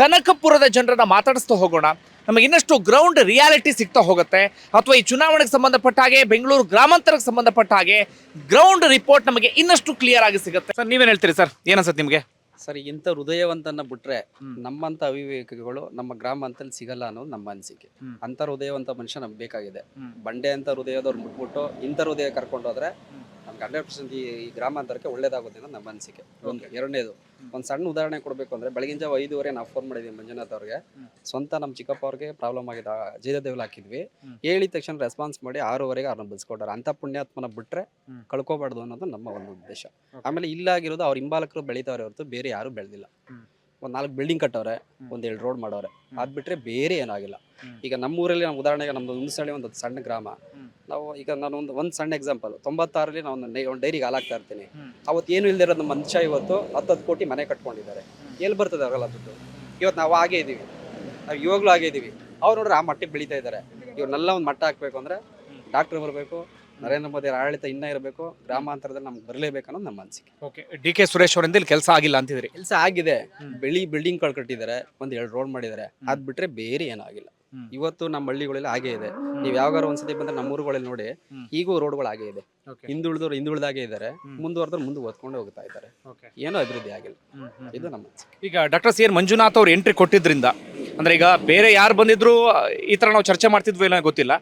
ಕನಕಪುರದ ಜನರನ್ನ ಮಾತಾಡಿಸ್ತಾ ಹೋಗೋಣ. ನಮಗೆ ಇನ್ನಷ್ಟು ಗ್ರೌಂಡ್ ರಿಯಾಲಿಟಿ ಸಿಗ್ತಾ ಹೋಗುತ್ತೆ. ಅಥವಾ ಈ ಚುನಾವಣೆಗೆ ಸಂಬಂಧಪಟ್ಟ ಹಾಗೆ ಬೆಂಗಳೂರು ಗ್ರಾಮಾಂತರಕ್ಕೆ ಸಂಬಂಧಪಟ್ಟ ಹಾಗೆ ಗ್ರೌಂಡ್ ರಿಪೋರ್ಟ್ ನಮಗೆ ಇನ್ನಷ್ಟು ಕ್ಲಿಯರ್ ಆಗಿ ಸಿಗುತ್ತೆ. ಸರ್ ನೀವೇನು ಹೇಳ್ತೀರಿ ಸರ್? ಏನನ್ಸುತ್ತೆ ನಿಮಗೆ? ಸರ್ ಇಂಥ ಹೃದಯವಂತನ ಬಿಟ್ರೆ ನಮ್ಮಂತ ಅವಿವೇಕಗಳು ನಮ್ಮ ಗ್ರಾಮಾಂತರಲ್ಲಿ ಸಿಗಲ್ಲ ಅನ್ನೋದು ನಮ್ಮ ಅನಿಸಿಕೆ. ಅಂಥ ಅಂತ ಹೃದಯವಂತ ಮನುಷ್ಯ ನಮ್ಗೆ ಬೇಕಾಗಿದೆ. ಬಂಡೆ ಅಂತ ಹೃದಯದವ್ರು ಮುಟ್ಬಿಟ್ಟು ಇಂಥ ಹೃದಯ ಕರ್ಕೊಂಡು ಹೋದ್ರೆ ನಮ್ಗೆ ಹಂಡ್ರೆಡ್ ಪರ್ಸೆಂಟ್ ಈ ಈ ಗ್ರಾಮಾಂತರಕ್ಕೆ ಒಳ್ಳೇದಾಗುತ್ತೆ ಅನ್ನೋದು ನಮ್ಮ ಅನಿಸಿಕೆ. ಒಂದು ಎರಡನೇದು. ಒಂದು ಸಣ್ಣ ಉದಾಹರಣೆ ಕೊಡಬೇಕು ಅಂದ್ರೆ ಬೆಳಗಿನ ಜಾವ ಐದುವರೆ ನಾವು ಫೋನ್ ಮಾಡಿದ್ವಿ ಮಂಜುನಾಥ್ ಅವ್ರಿಗೆ. ಸ್ವಂತ ನಮ್ಮ ಚಿಕ್ಕಪ್ಪ ಅವ್ರಿಗೆ ಪ್ರಾಬ್ಲಮ್ ಆಗಿದೆ ಜಯದೇವ್ಲ ಹಾಕಿದ್ವಿ. ಹೇಳಿದ ತಕ್ಷಣ ರೆಸ್ಪಾನ್ಸ್ ಮಾಡಿ ಆರೂವರೆಗೆ ಅವ್ರನ್ನ ಬಲ್ಸ್ಕೊಟ್ಟಾರೆ ಅಂತ ಪುಣ್ಯಾತ್ಮನ ಬಿಟ್ರೆ ಕಳ್ಕೋಬಾರ್ದು ಅನ್ನೋದು ನಮ್ಮ ಒಂದು ಉದ್ದೇಶ. ಆಮೇಲೆ ಇಲ್ಲಾಗಿರೋದು ಅವ್ರ ಹಿಂಬಾಲಕರು ಬೆಳಿತಾವ್ರೆ ಹೊರತು ಬೇರೆ ಯಾರು ಬೆಳೆದಿಲ್ಲ. ಒಂದ್ ನಾಲ್ಕು ಬಿಲ್ಡಿಂಗ್ ಕಟ್ಟವ್ರೆ. ಒಂದ್ ಎರಡು ರೋಡ್ ಮಾಡವ್ರೆ ಅದ್ ಬಿಟ್ರೆ ಬೇರೆ ಏನಾಗಿಲ್ಲ. ಈಗ ನಮ್ಮೂರಲ್ಲಿ ನಮ್ಮ ಉದಾಹರಣೆಗೆ ನಮ್ದು ಹುಣಸಳ್ಳಿ ಒಂದು ಸಣ್ಣ ಗ್ರಾಮ. ನಾವು ಈಗ ನಾನು ಒಂದು ಒಂದು ಸಣ್ಣ ಎಕ್ಸಾಂಪಲ್ ತೊಂಬತ್ತಾರಲ್ಲಿ ನಾವು ಒಂದು ಡೈರಿಗೆ ಹಾಲಾಗ್ತಾ ಇರ್ತೀನಿ. ಅವತ್ತು ಏನು ಇಲ್ದಿರೋ ನಮ್ಮ ಮನುಷ್ಯ ಇವತ್ತು ಹತ್ತತ್ತು ಕೋಟಿ ಮನೆ ಕಟ್ಕೊಂಡಿದ್ದಾರೆ. ಎಲ್ಲಿ ಬರ್ತದೆ ಅವರೆಲ್ಲ ದುಡ್ಡು ಇವತ್ತು ನಾವು ಹಾಗೆ ಇದೀವಿ. ನಾವು ಇವಾಗಲೂ ಹಾಗೆ ಇದೀವಿ. ಅವ್ರು ನೋಡ್ರೆ ಆ ಮಟ್ಟಿಗೆ ಬೆಳೀತಾ ಇದ್ದಾರೆ. ಇವ್ರನ್ನೆಲ್ಲ ಒಂದು ಮಟ್ಟ ಹಾಕ್ಬೇಕು ಅಂದ್ರೆ ಡಾಕ್ಟರ್ ಬರಬೇಕು ನರೇಂದ್ರ ಮೋದಿ ಅವ್ರ ಆಡಳಿತ ಇನ್ನ ಇರಬೇಕು ಗ್ರಾಮಾಂತರದಲ್ಲಿ ನಮ್ಗೆ ಬರಲೇಬೇಕು ಅನ್ನೋದು ನಮ್ಮ ಅನಿಸಿಕೆ. ಓಕೆ ಡಿ ಕೆ ಸುರೇಶ್ ಅವರಿಂದ ಇಲ್ಲಿ ಕೆಲಸ ಆಗಿಲ್ಲ ಅಂತಿದ್ರಿ ಕೆಲಸ ಆಗಿದೆ. ಬೆಳಿ ಬಿಲ್ಡಿಂಗ್ ಕಟ್ಟಿದ್ದಾರೆ ಒಂದ್ ಎರಡು ರೋಡ್ ಮಾಡಿದ್ದಾರೆ. ಅದ್ ಬಿಟ್ರೆ ಬೇರೆ ಏನೂ ಆಗಿಲ್ಲ. ಇವತ್ತು ನಮ್ಮ ಹಳ್ಳಿಗಳಲ್ಲಿ ಹಾಗೆ ಇದೆ. ನೀವು ಯಾವಾಗಾರ ಒಂದ್ಸತಿ ಬಂದ್ರೆ ನಮ್ಮ ಊರುಗಳಲ್ಲಿ ನೋಡಿ. ಈಗೂ ರೋಡ್ಗಳು ಹಾಗೆ ಇದೆ. ಹಿಂದುಳಿದವ್ರು ಹಿಂದುಳಿದಾಗೆ ಇದ್ದಾರೆ ಹ್ಮ್. ಮುಂದುವರೆದ್ರೆ ಮುಂದೆ ಓದ್ಕೊಂಡು ಹೋಗ್ತಾ ಇದ್ದಾರೆ ಏನೋ ಏನೂ ಅಭಿವೃದ್ಧಿ ಆಗಿಲ್ಲ. ಇದು ನಮ್ಮ ಈಗ ಡಾಕ್ಟರ್ ಸಿ ಎನ್ ಮಂಜುನಾಥ್ ಅವ್ರು ಎಂಟ್ರಿ ಕೊಟ್ಟಿದ್ರಿಂದ ಅಂದ್ರೆ ಈಗ ಬೇರೆ ಯಾರು ಬಂದಿದ್ರು ಈ ತರ ನಾವು ಚರ್ಚೆ ಮಾಡ್ತಿದ್ವಿ ಇಲ್ಲ ಗೊತ್ತಿಲ್ಲ.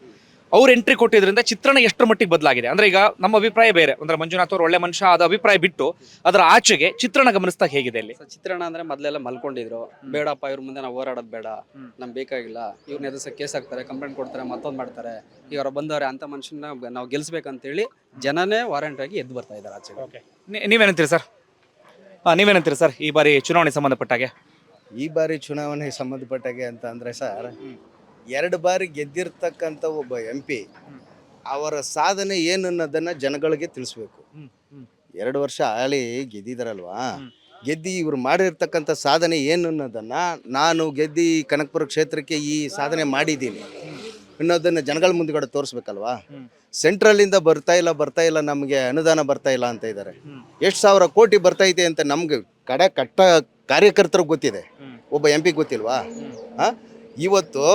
ಅವ್ರು ಎಂಟ್ರಿ ಕೊಟ್ಟಿದ್ರಿಂದ ಚಿತ್ರಣ ಎಷ್ಟರ ಮಟ್ಟಿಗೆ ಬದಲಾಗಿದೆ? ಅಂದ್ರೆ ಈಗ ನಮ್ಮ ಅಭಿಪ್ರಾಯ ಬೇರೆ. ಅಂದ್ರೆ ಮಂಜುನಾಥ್ ಅವ್ರು ಒಳ್ಳೆ ಮನುಷ್ಯ ಆದ ಅಭಿಪ್ರಾಯ ಬಿಟ್ಟು ಅದರ ಆಚೆಗೆ ಚಿತ್ರಣ ಗಮನಿಸ್ತಾ ಹೇಗಿದೆ ಇಲ್ಲಿ ಚಿತ್ರಣ ಅಂದ್ರೆ ಮೊದಲೆಲ್ಲ ಮಲ್ಕೊಂಡಿದ್ರು. ಬೇಡಪ್ಪ ಇವ್ರ ಮುಂದೆ ನಾವು ಹೋರಾಡೋದು ಬೇಡ. ನಮ್ಗೆ ಬೇಕಾಗಿಲ್ಲ. ಇವ್ರನ್ನ ಎದುರಿಸ ಕೇಸ್ ಹಾಕ್ತಾರೆ ಕಂಪ್ಲೇಂಟ್ ಕೊಡ್ತಾರೆ ಮತ್ತೊಂದು ಮಾಡ್ತಾರೆ. ಇವರ ಬಂದವ್ರೆ ಅಂತ ಮನುಷ್ಯನ ನಾವು ಗೆಲ್ಸ್ಬೇಕಂತೇಳಿ ಜನನೇ ವಾರಂಟ್ ಆಗಿ ಎದ್ದು ಬರ್ತಾ ಇದ್ದಾರೆ ಆಚೆ ನೀವೇನಂತೀರಿ ಸರ್? ನೀವೇನಂತೀರಿ ಸರ್ ಈ ಬಾರಿ ಚುನಾವಣೆ ಸಂಬಂಧಪಟ್ಟಾಗೆ? ಈ ಬಾರಿ ಚುನಾವಣೆಗೆ ಸಂಬಂಧಪಟ್ಟಾಗೆ ಅಂತ ಅಂದ್ರೆ ಸರ್ ಎರಡು ಬಾರಿ ಗೆದ್ದಿರ್ತಕ್ಕಂಥ ಒಬ್ಬ ಎಂ ಪಿ ಅವರ ಸಾಧನೆ ಏನು ಅನ್ನೋದನ್ನ ಜನಗಳಿಗೆ ತಿಳಿಸ್ಬೇಕು. ಎರಡು ವರ್ಷ ಆಳಿ ಗೆದ್ದಿದಾರಲ್ವಾ. ಗೆದ್ದಿ ಇವ್ರು ಮಾಡಿರ್ತಕ್ಕಂಥ ಸಾಧನೆ ಏನು ಅನ್ನೋದನ್ನ ನಾನು ಗೆದ್ದಿ ಕನಕಪುರ ಕ್ಷೇತ್ರಕ್ಕೆ ಈ ಸಾಧನೆ ಮಾಡಿದ್ದೀನಿ. ಅನ್ನೋದನ್ನು ಜನಗಳ ಮುಂದ್ಗಡೆ ತೋರಿಸ್ಬೇಕಲ್ವಾ? ಸೆಂಟ್ರಲ್ ಇಂದ ಬರ್ತಾ ಇಲ್ಲ ಬರ್ತಾ ಇಲ್ಲ ನಮಗೆ ಅನುದಾನ ಬರ್ತಾ ಇಲ್ಲ ಅಂತ ಇದ್ದಾರೆ ಎಷ್ಟು ಸಾವಿರ ಕೋಟಿ ಬರ್ತಾ ಇದೆ ಅಂತ ನಮ್ಗೆ ಕಡೆ ಕಟ್ಟ ಕಾರ್ಯಕರ್ತರಿಗೆ ಗೊತ್ತಿದೆ. ಒಬ್ಬ ಎಂ ಪಿ ಗೊತ್ತಿಲ್ವಾ? ಇವತ್ತು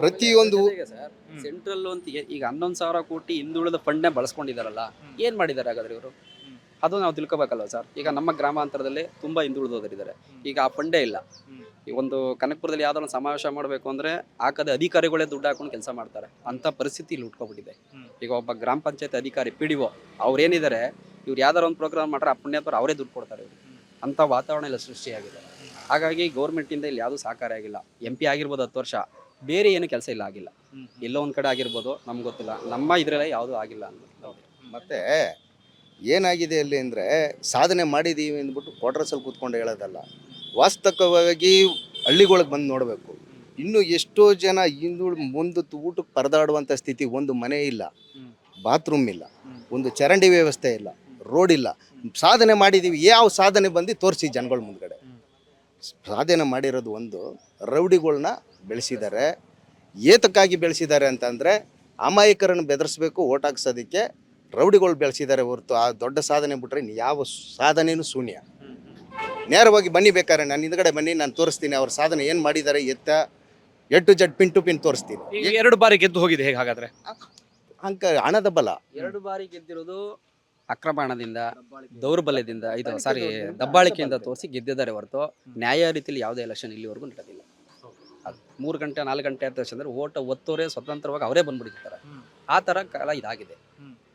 ಪ್ರತಿಯೊಂದು ಸರ್. ಸೆಂಟ್ರಲ್ ಅಂತ ಈಗ ಹನ್ನೊಂದು ಸಾವಿರ ಕೋಟಿ ಹಿಂದುಳಿದ ಫಂಡ್ನ ಬಳಸ್ಕೊಂಡಿದಾರಲ್ಲ ಏನ್ ಮಾಡಿದ್ದಾರೆ ಹಾಗಾದ್ರೆ ಇವರು? ಅದು ನಾವು ತಿಳ್ಕೊಬೇಕಲ್ವ ಸರ್? ಈಗ ನಮ್ಮ ಗ್ರಾಮಾಂತರದಲ್ಲಿ ತುಂಬಾ ಹಿಂದುಳಿದೋದರಿದ್ದಾರೆ ಈಗ ಆ ಫಂಡೇ ಇಲ್ಲ. ಈ ಒಂದು ಕನಕಪುರದಲ್ಲಿ ಯಾವ್ದಾದ್ರು ಒಂದು ಸಮಾವೇಶ ಮಾಡಬೇಕು ಅಂದ್ರೆ ಹಾಕದ ಅಧಿಕಾರಿಗಳೇ ದುಡ್ಡು ಹಾಕೊಂಡು ಕೆಲಸ ಮಾಡ್ತಾರೆ. ಅಂತ ಪರಿಸ್ಥಿತಿ ಇಲ್ಲಿ ಉಟ್ಕೊಬಿಟ್ಟಿದೆ ಈಗ ಒಬ್ಬ ಗ್ರಾಮ ಪಂಚಾಯತ್ ಅಧಿಕಾರಿ ಪಿ ಡಿ ಒ ಅವ್ರೇನಿದ್ದಾರೆ ಇವ್ರು ಯಾವ್ದಾರ ಒಂದು ಪ್ರೋಗ್ರಾಮ್ ಮಾಡ್ರೆ ಆ ಪುಣ್ಯಾತ್ಮರು ಅವರೇ ದುಡ್ಡು ಕೊಡ್ತಾರೆ ಇವರು. ಅಂತ ವಾತಾವರಣ ಎಲ್ಲ ಸೃಷ್ಟಿಯಾಗಿದೆ. ಹಾಗಾಗಿ ಗೌರ್ಮೆಂಟಿಂದ ಇಲ್ಲಿ ಯಾವುದೂ ಸಹಕಾರ ಆಗಿಲ್ಲ. ಎಂ ಪಿ ಆಗಿರ್ಬೋದು ಹತ್ತು ವರ್ಷ. ಬೇರೆ ಏನು ಕೆಲಸ ಇಲ್ಲ ಆಗಿಲ್ಲ. ಎಲ್ಲೋ ಒಂದು ಕಡೆ ಆಗಿರ್ಬೋದು ನಮ್ಗೆ ಗೊತ್ತಿಲ್ಲ. ನಮ್ಮ ಇದರಲ್ಲಿ ಯಾವುದೂ ಆಗಿಲ್ಲ ಅಂತ ಮತ್ತೆ ಏನಾಗಿದೆ ಅಲ್ಲಿ ಅಂದರೆ ಸಾಧನೆ ಮಾಡಿದೀವಿ ಅಂದ್ಬಿಟ್ಟು ಕ್ವಾರ್ಟರ್ಸಲ್ಲಿ ಕೂತ್ಕೊಂಡು ಹೇಳೋದಲ್ಲ. ವಾಸ್ತವವಾಗಿ ಹಳ್ಳಿಗಳಿಗೆ ಬಂದು ನೋಡಬೇಕು. ಇನ್ನು ಎಷ್ಟೋ ಜನ ಹಿಂದುಳು ಮುಂದೆ ಊಟಕ್ಕೆ ಪರದಾಡುವಂಥ ಸ್ಥಿತಿ ಒಂದು ಮನೆ ಇಲ್ಲ. ಬಾತ್ರೂಮ್ ಇಲ್ಲ. ಒಂದು ಚರಂಡಿ ವ್ಯವಸ್ಥೆ ಇಲ್ಲ. ರೋಡ್ ಇಲ್ಲ. ಸಾಧನೆ ಮಾಡಿದ್ದೀವಿ ಯಾವ ಸಾಧನೆ ಬಂದು ತೋರಿಸಿ ಜನಗಳ ಮುಂದ್ಗಡೆ. ಸಾಧನೆ ಮಾಡಿರೋದು ಒಂದು ರೌಡಿಗಳನ್ನ ಬೆಳೆಸಿದ್ದಾರೆ. ಏತಕ್ಕಾಗಿ ಬೆಳೆಸಿದ್ದಾರೆ ಅಂತಂದರೆ ಅಮಾಯಕರನ್ನು ಬೆದರಿಸ್ಬೇಕು ಓಟ್ ಹಾಕ್ಸೋದಕ್ಕೆ ರೌಡಿಗಳು ಬೆಳೆಸಿದ್ದಾರೆ ಹೊರತು. ಆ ದೊಡ್ಡ ಸಾಧನೆ ಬಿಟ್ಟರೆ ಇನ್ನು ಯಾವ ಸಾಧನೆಯೂ ಶೂನ್ಯ. ನೇರವಾಗಿ ಬನ್ನಿ ಬೇಕಾದ್ರೆ ನಾನು ಹಿಂದ್ಗಡೆ ಬನ್ನಿ ನಾನು ತೋರಿಸ್ತೀನಿ ಅವ್ರ ಸಾಧನೆ ಏನು ಮಾಡಿದ್ದಾರೆ ಎತ್ತ ಎಟ್ಟು ಜಡ್ ಪಿನ್ ಟು ಪಿನ್ ತೋರಿಸ್ತೀನಿ. ಈಗ ಎರಡು ಬಾರಿ ಗೆದ್ದು ಹೋಗಿದೆ ಹೇಗೆ ಹಾಗಾದ್ರೆ ಅಂಕ ಹಣದ ಬಲ. ಎರಡು ಬಾರಿ ಗೆದ್ದಿರೋದು ಅಕ್ರಮ ಹಣದಿಂದ ದೌರ್ಬಲ್ಯದಿಂದ ಇದು ಸಾರಿ ದಬ್ಬಾಳಿಕೆಯಿಂದ ತೋರಿಸಿ ಗೆದ್ದಿದ್ದಾರೆ ಹೊರತು ನ್ಯಾಯ ರೀತಿಯಲ್ಲಿ ಯಾವುದೇ ಎಲೆಕ್ಷನ್ ಇಲ್ಲಿವರೆಗೂ ನಡೆದಿಲ್ಲ. ಅದು ಮೂರು ಗಂಟೆ ನಾಲ್ಕು ಗಂಟೆ ಅಂತ ತಕ್ಷಣ ಅಂದ್ರೆ ಓಟ ಒತ್ತೋರೆ ಸ್ವತಂತ್ರವಾಗಿ ಅವರೇ ಬಂದ್ಬಿಟ್ಟಿರ್ತಾರೆ. ಆ ಥರ ಕಾಲ ಇದಾಗಿದೆ.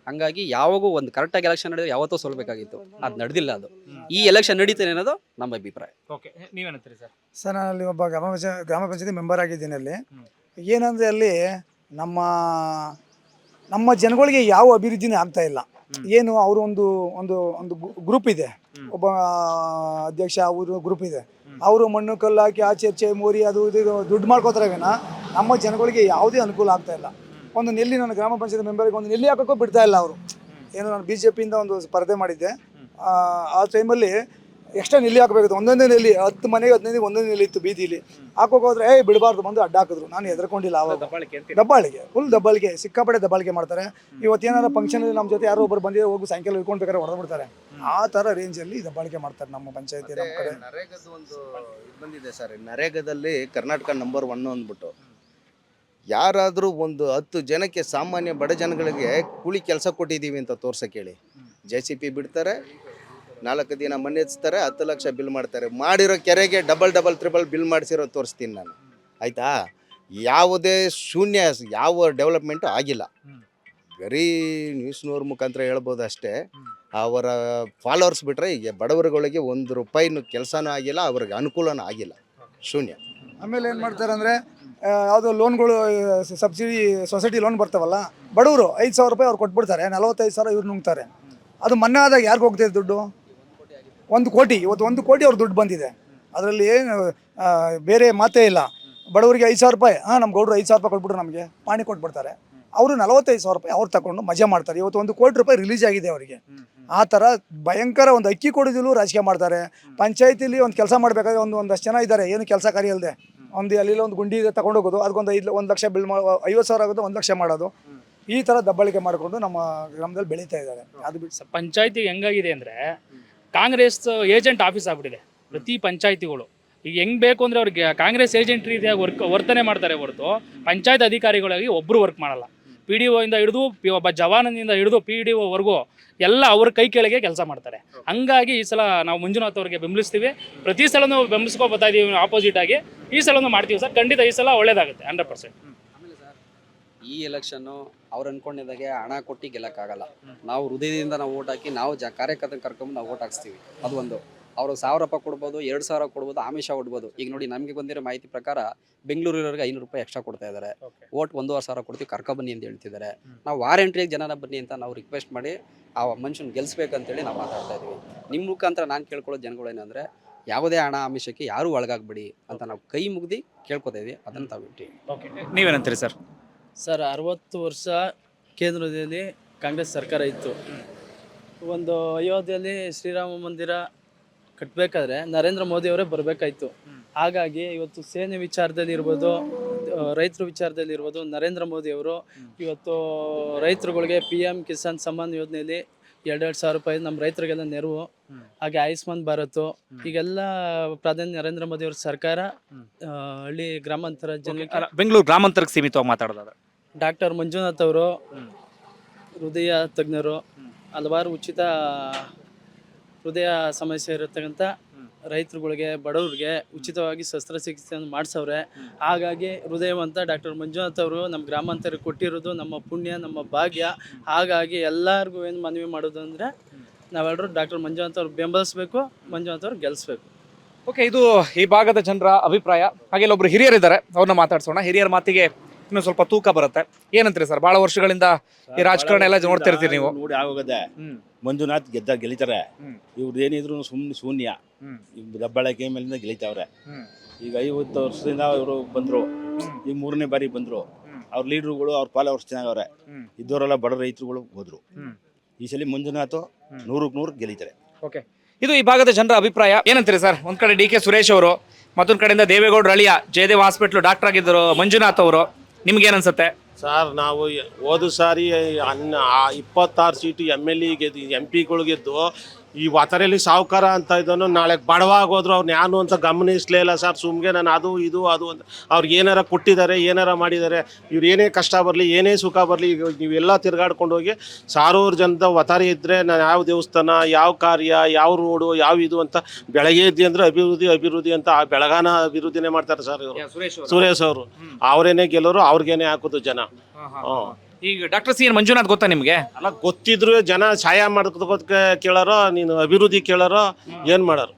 ಹಂಗಾಗಿ ಯಾವಾಗೂ ಒಂದು ಕರೆಕ್ಟಾಗಿ ಎಲೆಕ್ಷನ್ ನಡೆದ್ರೆ ಯಾವತ್ತೂ ಸೋಲ್ಬೇಕಾಗಿತ್ತು. ಅದು ನಡೆದಿಲ್ಲ ಅದು. ಈ ಎಲೆಕ್ಷನ್ ನಡೀತೇನೆ ಅನ್ನೋದು ನಮ್ಮ ಅಭಿಪ್ರಾಯ. Okay ನೀವೇನಂತೀರಿ sir? ಸರ್ ನಾನು ಅಲ್ಲಿ ಒಬ್ಬ ಗ್ರಾಮ ಪಂಚಾಯತ್ ಗ್ರಾಮ ಪಂಚಾಯತಿ ಮೆಂಬರ್ ಆಗಿದ್ದೀನಿ ಅಲ್ಲಿ. ಏನಂದ್ರೆ ಅಲ್ಲಿ ನಮ್ಮ ನಮ್ಮ ಜನಗಳಿಗೆ ಯಾವ ಅಭಿವೃದ್ಧಿನೇ ಆಗ್ತಾ ಇಲ್ಲ. ಏನು ಅವರು ಒಂದು ಒಂದು ಒಂದು ಗ್ರೂಪ್ ಇದೆ. ಒಬ್ಬ ಅಧ್ಯಕ್ಷ ಅವರು ಗ್ರೂಪ್ ಇದೆ. ಅವರು ಮಣ್ಣು ಕಲ್ಲು ಹಾಕಿ ಆಚೆ ಚರ್ಚೆ ಮೋರಿ ಅದು ಇದು ದುಡ್ಡು ಮಾಡ್ಕೋತಾರೆ ವಿನ ನಮ್ಮ ಜನಗಳಿಗೆ ಯಾವುದೇ ಅನುಕೂಲ ಆಗ್ತಾ ಇಲ್ಲ. ಒಂದು ನೆಲ್ಲಿ ನನ್ನ ಗ್ರಾಮ ಪಂಚಾಯತ್ ಮೆಂಬರ್ಗೆ ಒಂದು ನೆಲ್ಲಿ ಹಾಕೋಕ್ಕೂ ಬಿಡ್ತಾ ಇಲ್ಲ ಅವರು. ಏನು ನಾನು ಬಿ ಜೆ ಪಿಯಿಂದ ಒಂದು ಸ್ಪರ್ಧೆ ಮಾಡಿದ್ದೆ. ಆ ಟೈಮಲ್ಲಿ ಎಕ್ಸ್ಟ್ರಾ ನೆಲ್ಲಿ ಹಾಕಬೇಕು ಒಂದೊಂದೇ ನೆಲ್ಲಿ ಹತ್ತು ಮನೆಗೆ ಹದಿನೈದು ಒಂದೊಂದೇ ನೆಲ್ಲಿ ಇತ್ತು ಬೀದಿಲಿ. ಹಾಕೋಕೆ ಹೋದ್ರೆ ಏ ಬಿಡಬಾರ್ದು ಬಂದು ಅಡ್ಡ ಹಾಕಿದ್ರು ನಾನು ಹೆದರ್ಕೊಂಡಿಲ್ಲ ಆವಾಗ. ದಬ್ಬಾಳಿಗೆ ಫುಲ್ ದಬ್ಬಾಳಿಗೆ ಸಿಕ್ಕಾಪಟ್ಟೆ ದಬ್ಬಾಳಿಗೆ ಮಾಡ್ತಾರೆ. ಇವತ್ತು ಏನಾರ ಫಂಕ್ಷನ್ ನಮ್ಮ ಜೊತೆ ಯಾರೋ ಒಬ್ಬರು ಬಂದಿದ್ರೆ ಹೋಗಿ ಸಾಯಂಕಾಲ ಇಟ್ಕೊಂಡು ಬೇಕಾದ್ರೆ ಹೊಡೆದ್ಬಿಡ್ತಾರೆ ಆ ಥರ ರೇಂಜಲ್ಲಿ ದಬ್ಬಾಳಿಕೆ ಮಾಡ್ತಾರೆ ನಮ್ಮ ಪಂಚಾಯತಿ ನಮ್ಮ ಕಡೆ. ನರೇಗದ ಒಂದು ಇದು ಬಂದಿದೆ ಸರ್. ನರೇಗದಲ್ಲಿ ಕರ್ನಾಟಕ ನಂಬರ್ ಒನ್ ಅಂದ್ಬಿಟ್ಟು. ಯಾರಾದರೂ ಒಂದು ಹತ್ತು ಜನಕ್ಕೆ ಸಾಮಾನ್ಯ ಬಡ ಜನಗಳಿಗೆ ಕೂಲಿ ಕೆಲಸ ಕೊಟ್ಟಿದ್ದೀವಿ ಅಂತ ತೋರ್ಸಕ್ಕೆ ಹೇಳಿ. ಜೆ ಸಿ ಪಿ ಬಿಡ್ತಾರೆ. ನಾಲ್ಕು ದಿನ ಮನೆ ಹಚ್ತಾರೆ ಹತ್ತು ಲಕ್ಷ ಬಿಲ್ ಮಾಡ್ತಾರೆ. ಮಾಡಿರೋ ಕೆರೆಗೆ ಡಬಲ್ ಡಬಲ್ ತ್ರಿಬಲ್ ಬಿಲ್ ಮಾಡಿಸಿರೋ ತೋರಿಸ್ತೀನಿ ನಾನು. ಆಯಿತಾ? ಯಾವುದೇ ಶೂನ್ಯ ಯಾವ ಡೆವಲಪ್ಮೆಂಟು ಆಗಿಲ್ಲ. ಬರೀ ನ್ಯೂಸ್ನವ್ರ ಮುಖಾಂತರ ಹೇಳ್ಬೋದು ಅಷ್ಟೇ. ಅವರ ಫಾಲೋವರ್ಸ್ ಬಿಟ್ಟರೆ ಈಗ ಬಡವರುಗಳಿಗೆ ಒಂದು ರೂಪಾಯಿನೂ ಕೆಲಸನೂ ಆಗಿಲ್ಲ, ಅವ್ರಿಗೆ ಅನುಕೂಲನೂ ಆಗಿಲ್ಲ. ಶೂನ್ಯ. ಆಮೇಲೆ ಏನು ಮಾಡ್ತಾರೆ ಅಂದರೆ ಯಾವುದೋ ಲೋನ್ಗಳು ಸಬ್ಸಿಡಿ ಸೊಸೈಟಿ ಲೋನ್ ಬರ್ತಾವಲ್ಲ, ಬಡವರು ಐದು ಸಾವಿರ ರೂಪಾಯಿ ಅವ್ರು ಕೊಟ್ಬಿಡ್ತಾರೆ, ನಲವತ್ತೈದು ಸಾವಿರ ಇವ್ರು ನುಂಗ್ತಾರೆ. ಅದು ಮೊನ್ನೆ ಆದಾಗ ಯಾರಿಗೆ ಹೋಗ್ತಿದೆ ದುಡ್ಡು? ಒಂದು ಕೋಟಿ, ಇವತ್ತು ಒಂದು ಕೋಟಿ ಅವ್ರ ದುಡ್ಡು ಬಂದಿದೆ. ಅದರಲ್ಲಿ ಏನು ಬೇರೆ ಮಾತೇ ಇಲ್ಲ. ಬಡವರಿಗೆ ಐದು ಸಾವಿರ ರೂಪಾಯಿ, ಹಾಂ ನಮ್ಮ ಗೌಡರು ಐದು ಸಾವಿರ ರೂಪಾಯಿ ಕೊಟ್ಬಿಟ್ರು ನಮಗೆ, ಪಾಣಿ ಕೊಟ್ಬಿಡ್ತಾರೆ. ಅವರು ನಲವತ್ತೈದು ಸಾವಿರ ರೂಪಾಯಿ ಅವ್ರು ತಗೊಂಡು ಮಜಾ ಮಾಡ್ತಾರೆ. ಇವತ್ತು ಒಂದು ಕೋಟಿ ರೂಪಾಯಿ ರಿಲೀಸ್ ಆಗಿದೆ ಅವರಿಗೆ. ಆ ಥರ ಭಯಂಕರ ಒಂದು ಅಕ್ಕಿ ಕೊಡೋದಿಲ್ಲೂ ರಾಜಕೀಯ ಮಾಡ್ತಾರೆ. ಪಂಚಾಯತಿಲಿ ಒಂದು ಕೆಲಸ ಮಾಡಬೇಕಾದ್ರೆ ಒಂದು, ಒಂದಷ್ಟು ಜನ ಇದ್ದಾರೆ. ಏನು ಕೆಲಸ ಕಾರ್ಯ ಇಲ್ಲದೆ ಒಂದು ಅಲ್ಲಿಲ್ಲ ಒಂದು ಗುಂಡಿ ಇದೆ ತಗೊಂಡೋಗೋದು ಅದಕ್ಕೊಂದು ಐದು, ಒಂದು ಲಕ್ಷ ಬಿಲ್ ಐವತ್ತು ಸಾವಿರ ಆಗೋದು, ಒಂದು ಲಕ್ಷ ಮಾಡೋದು. ಈ ಥರ ದಬ್ಬಳಿಕೆ ಮಾಡಿಕೊಂಡು ನಮ್ಮ ಗ್ರಾಮದಲ್ಲಿ ಬೆಳೀತಾ ಇದ್ದಾರೆ. ಅದು ಬಿಟ್ಟು ಪಂಚಾಯತಿ ಹೆಂಗಾಗಿದೆ ಅಂದರೆ ಕಾಂಗ್ರೆಸ್ ಏಜೆಂಟ್ ಆಫೀಸ್ ಆಗ್ಬಿಟ್ಟಿದೆ. ಪ್ರತಿ ಪಂಚಾಯತಿಗಳು. ಈಗ ಹೆಂಗ್ ಬೇಕು ಅಂದರೆ ಅವ್ರಿಗೆ ಕಾಂಗ್ರೆಸ್ ಏಜೆಂಟ್ ರೀತಿಯಾಗಿ ವರ್ಕ್, ವರ್ತನೆ ಮಾಡ್ತಾರೆ ಹೊರತು ಪಂಚಾಯತ್ ಅಧಿಕಾರಿಗಳಾಗಿ ಒಬ್ಬರು ವರ್ಕ್ ಮಾಡಲ್ಲ. ಪಿ ಡಿ ಒಯಿಂದ ಹಿಡಿದು ಪಿ, ಒಬ್ಬ ಜವಾನನಿಂದ ಹಿಡಿದು ಪಿ ಡಿ ಒವರೆಗೂ ಎಲ್ಲ ಅವ್ರ ಕೈ ಕೆಳಗೆ ಕೆಲಸ ಮಾಡ್ತಾರೆ. ಹಂಗಾಗಿ ಈ ಸಲ ನಾವು ಮಂಜುನಾಥ್ ಅವ್ರಿಗೆ ಬೆಂಬಲಿಸ್ತೀವಿ. ಪ್ರತಿ ಸಲನೂ ಬೆಂಬಲಿಸ್ಕೊ ಬರ್ತಾ ಇದೀವಿ ಆಪೋಸಿಟ್ ಆಗಿ. ಈ ಸಲನೂ ಮಾಡ್ತೀವಿ ಸರ್. ಖಂಡಿತ ಈ ಸಲ ಒಳ್ಳೇದಾಗುತ್ತೆ ಹಂಡ್ರೆಡ್ ಪರ್ಸೆಂಟ್ ಈ ಎಲೆಕ್ಷನ್ನು ಅವ್ರು ಅನ್ಕೊಂಡಿದ್ದಾಗೆ ಹಣ ಕೊಟ್ಟು ಗೆಲ್ಲಕ್ಕಾಗಲ್ಲ. ನಾವು ಹೃದಯದಿಂದ ನಾವು ಓಟ್ ಹಾಕಿ ನಾವು ಜ ಕಾರ್ಯಕರ್ತನ ಕರ್ಕೊಂಡು ನಾವು ಓಟ್ ಹಾಕ್ಸ್ತೀವಿ. ಅದು ಒಂದು. ಅವರು ಸಾವಿರ ರೂಪಾಯಿ ಕೊಡ್ಬೋದು ಎರಡು ಸಾವಿರ ಕೊಡ್ಬೋದು ಆಮಿಷ ಕೊಡ್ಬೋದು. ಈಗ ನೋಡಿ ನಮಗೆ ಬಂದಿರೋ ಮಾಹಿತಿ ಪ್ರಕಾರ ಬೆಂಗಳೂರಿನವ್ರಿಗೆ ಐನೂರು ರೂಪಾಯಿ ಎಕ್ಸ್ಟ್ರಾ ಕೊಡ್ತಾ ಇದ್ದಾರೆ ಓಟ್ ಒಂದೂವರೆ ಸಾವಿರ ಕೊಡ್ತೀವಿ ಕರ್ಕೊಬನ್ನಿ ಅಂತ ಹೇಳ್ತಿದ್ದಾರೆ ನಾವು ವಾರಂಟ್ರಿಯಾಗಿ ಜನನ ಬನ್ನಿ ಅಂತ ನಾವು ರಿಕ್ವೆಸ್ಟ್ ಮಾಡಿ ಆ ಮನುಷ್ಯನ ಗೆಲ್ಲಿಸ್ಬೇಕಂತೇಳಿ ನಾವು ಮಾತಾಡ್ತಾ ಇದ್ದೀವಿ ನಿಮ್ಮ ಮುಖಾಂತರ ನಾನು ಕೇಳ್ಕೊಳ್ಳೋ ಜನಗಳೇನಂದರೆ ಯಾವುದೇ ಹಣ ಆಮಿಷಕ್ಕೆ ಯಾರೂ ಒಳಗಾಗ್ಬೇಡಿ ಅಂತ ನಾವು ಕೈ ಮುಗ್ದು ಕೇಳ್ಕೊತಾ ಇದೀವಿ. ಅದನ್ನು ತಾವು ನೀವೇನಂತೀರಿ ಸರ್? ಸರ್ ಅರವತ್ತು ವರ್ಷ ಕೇಂದ್ರದಲ್ಲಿ ಕಾಂಗ್ರೆಸ್ ಸರ್ಕಾರ ಇತ್ತು. ಒಂದು ಅಯೋಧ್ಯೆಯಲ್ಲಿ ಶ್ರೀರಾಮ ಮಂದಿರ ಕಟ್ಟಬೇಕಾದ್ರೆ ನರೇಂದ್ರ ಮೋದಿ ಅವರೇ ಬರಬೇಕಾಯ್ತು. ಹಾಗಾಗಿ ಇವತ್ತು ಸೇನೆ ವಿಚಾರದಲ್ಲಿ ಇರ್ಬೋದು ರೈತರ ವಿಚಾರದಲ್ಲಿ ಇರ್ಬೋದು ನರೇಂದ್ರ ಮೋದಿ ಅವರು ಇವತ್ತು ರೈತರುಗಳಿಗೆ ಪಿ ಎಂ ಕಿಸಾನ್ ಸಮ್ಮಾನ್ ಯೋಜನೆಯಲ್ಲಿ ಎರಡೆರಡು ಸಾವಿರ ರೂಪಾಯಿ ನಮ್ಮ ರೈತರಿಗೆಲ್ಲ ನೆರವು. ಹಾಗೆ ಆಯುಷ್ಮಾನ್ ಭಾರತ್. ಈಗೆಲ್ಲ ಪ್ರಧಾನಿ ನರೇಂದ್ರ ಮೋದಿ ಅವ್ರ ಸರ್ಕಾರ ಹಳ್ಳಿ ಗ್ರಾಮಾಂತರ ಜನಕ್ಕೆ ಬೆಂಗಳೂರು ಗ್ರಾಮಾಂತರಕ್ಕೆ ಸೀಮಿತವಾಗಿ ಮಾತಾಡೋದಾದ್ರೆ? ಡಾಕ್ಟರ್ ಮಂಜುನಾಥ್ ಅವರು ಹೃದಯ ತಜ್ಞರು ಹಲವಾರು ಉಚಿತ ಹೃದಯ ಸಮಸ್ಯೆ ಇರತಕ್ಕಂಥ ರೈತರುಗಳಿಗೆ ಬಡವ್ರಿಗೆ ಉಚಿತವಾಗಿ ಶಸ್ತ್ರಚಿಕಿತ್ಸೆಯನ್ನು ಮಾಡಿಸವ್ರೆ. ಹಾಗಾಗಿ ಹೃದಯವಂತ ಡಾಕ್ಟರ್ ಮಂಜುನಾಥ್ ಅವರು ನಮ್ಮ ಗ್ರಾಮಾಂತರಕ್ಕೆ ಕೊಟ್ಟಿರೋದು ನಮ್ಮ ಪುಣ್ಯ ನಮ್ಮ ಭಾಗ್ಯ. ಹಾಗಾಗಿ ಎಲ್ಲರಿಗೂ ಏನು ಮನವಿ ಮಾಡೋದು ಅಂದರೆ ನಾವೆಲ್ಲರೂ ಡಾಕ್ಟರ್ ಮಂಜುನಾಥ್ ಅವ್ರು ಬೆಂಬಲಿಸ್ಬೇಕು ಮಂಜುನಾಥ್ ಅವ್ರು ಗೆಲ್ಲಿಸ್ಬೇಕು ಓಕೆ ಇದು ಈ ಭಾಗದ ಜನರ ಅಭಿಪ್ರಾಯ. ಹಾಗೆ ಇಲ್ಲೊಬ್ರು ಹಿರಿಯರಿದ್ದಾರೆ ಅವ್ರನ್ನ ಮಾತಾಡ್ಸೋಣ. ಹಿರಿಯರ ಮಾತಿಗೆ ಇನ್ನೊಂದು ಸ್ವಲ್ಪ ತೂಕ ಬರುತ್ತೆ. ಏನಂತೀರಿ ಸರ್ ಬಹಳ ವರ್ಷಗಳಿಂದ ಈ ರಾಜಕಾರಣ ಎಲ್ಲ ನೋಡ್ತಿರ್ತೀರಿ ನೀವು? ನೋಡಿ ಆಗೋಗದೆ ಮಂಜುನಾಥ್ ಗೆದ್ದ ಗೆಲಿತಾರೆ. ಇವ್ರು ಏನಿದ್ರು ಸುಮ್ಮನೆ ಶೂನ್ಯ. ದಬ್ಬಾಳಿಕೆ ಮೇಲಿಂದ ಗೆಲಿತಾವ್ರೆ. ಈಗ ಐವತ್ತು ವರ್ಷದಿಂದ ಇವರು ಬಂದ್ರು. ಈಗ ಮೂರನೇ ಬಾರಿ ಬಂದ್ರು. ಅವ್ರ ಲೀಡ್ರುಗಳು ಅವ್ರ ಫಾಲೋವರ್ಸ್ ಚೆನ್ನಾಗವ್ರೆ ಹ್ಮ್. ಇದ್ದವರೆಲ್ಲ ಬಡ ರೈತರುಗಳು ಹೋದ್ರು. ಈ ಸಲ ಮಂಜುನಾಥ್. ನೂರಕ್ಕೆ ನೂರು ಗೆಲಿತಾರೆ ಓಕೆ. ಇದು ಈ ಭಾಗದ ಜನರ ಅಭಿಪ್ರಾಯ. ಏನಂತೀರಿ ಸರ್? ಒಂದ್ ಕಡೆ ಡಿ ಕೆ ಸುರೇಶ್ ಅವರು ಮತ್ತೊಂದ್ ಕಡೆಯಿಂದ ದೇವೇಗೌಡರು ಅಳಿಯ ಜಯದೇವ್ ಹಾಸ್ಪಿಟ್ಲ್ ಡಾಕ್ಟರ್ ಆಗಿದ್ದರು ಮಂಜುನಾಥ್ ಅವರು. ನಿಮ್ಗೆ ಏನನ್ಸುತ್ತೆ? ಸರ್ ನಾವು ಹೋದ ಸಾರಿ ಅನ್ನ ಇಪ್ಪತ್ತಾರು ಸೀಟು ಎಂ ಎಲ್ ಎ ಗೆದ್ದು ಎಂ ಪಿಗಳು ಗೆದ್ದು ಈ ವಾತರೆಯಲ್ಲಿ ಸಾವುಕಾರ ಅಂತ ಇದನ್ನು ನಾಳೆ ಬಡವಾಗೋದ್ರು ಅವ್ರನ್ನ ಯಾನು ಅಂತ ಗಮನಿಸ್ಲೇ ಇಲ್ಲ ಸರ್. ಸುಮ್ಗೆ ನಾನು ಅದು ಇದು ಅದು ಅಂತ. ಅವ್ರಿಗೆ ಏನಾರ ಕೊಟ್ಟಿದ್ದಾರೆ ಏನಾರ ಮಾಡಿದ್ದಾರೆ ಇವ್ರು ಏನೇ ಕಷ್ಟ ಬರಲಿ ಏನೇ ಸುಖ ಬರಲಿ ಈಗ ನೀವೆಲ್ಲ ತಿರ್ಗಾಡ್ಕೊಂಡು ಹೋಗಿ ಸಾವಿರಾರು ಜನದ ವತಾರಿ ಇದ್ದರೆ ನಾನು ಯಾವ ದೇವಸ್ಥಾನ ಯಾವ ಕಾರ್ಯ ಯಾವ ರೋಡು ಯಾವ ಇದು ಅಂತ ಬೆಳಗ್ಗೆ ಇದ್ದಿ ಅಂದರೆ ಅಭಿವೃದ್ಧಿ ಅಭಿವೃದ್ಧಿ ಅಂತ ಆ ಬೆಳಗಾನ ಅಭಿವೃದ್ಧಿನೇ ಮಾಡ್ತಾರೆ ಸರ್ ಇವರು. ಸುರೇಶ್ ಸುರೇಶ್ ಅವರು. ಅವರೇನೆ ಗೆಲ್ಲೋರು ಅವ್ರಿಗೇನೆ ಹಾಕೋದು ಜನ. ಹ್ಮ್. ಈಗ ಡಾಕ್ಟರ್ ಸಿ ಎನ್ ಮಂಜುನಾಥ್ ಗೊತ್ತಾ ನಿಮಗೆ? ಅಲ್ಲ ಗೊತ್ತಿದ್ರು ಜನ ಸಹಾಯ ಮಾಡ್ಕೋದಕ್ಕೆ ಕೇಳಾರೋ ನೀನು ಅಭಿವೃದ್ಧಿ ಕೇಳಾರೋ ಏನ್ ಮಾಡಾರ?